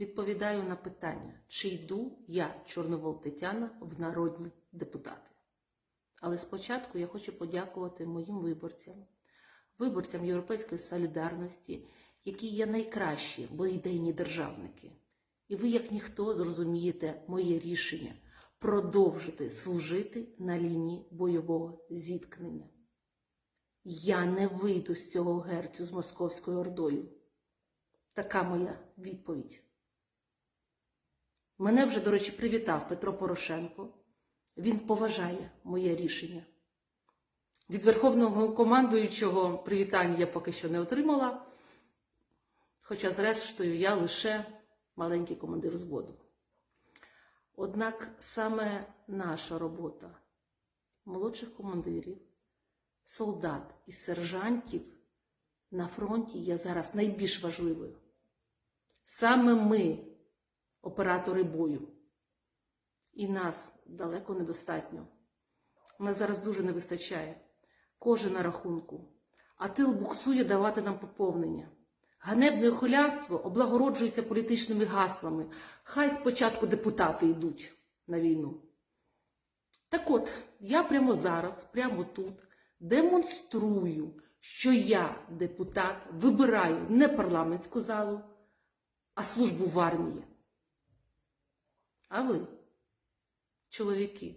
відповідаю на питання, чи йду я, Чорновол Тетяна, в народні депутати. Але спочатку я хочу подякувати моїм виборцям, виборцям Європейської солідарності, які є найкращі, бо ідейні державники. І ви, як ніхто, зрозумієте моє рішення продовжити служити на лінії бойового зіткнення. Я не вийду з цього герцю з Московською Ордою. Така моя відповідь. Мене вже, до речі, привітав Петро Порошенко. Він поважає моє рішення. Від верховного командуючого привітання я поки що не отримала, хоча, зрештою, я лише маленький командир зводу. Однак саме наша робота молодших командирів, солдат і сержантів на фронті є зараз найбільш важливою. Саме ми, оператори бою, і нас далеко недостатньо. Нас зараз дуже не вистачає. Кожен на рахунку. А тил буксує давати нам поповнення. Ганебне хулянство облагороджується політичними гаслами. Хай спочатку депутати йдуть на війну. Так от, я прямо зараз, прямо тут, демонструю, що я, депутат, вибираю не парламентську залу, а службу в армії. А ви, чоловіки,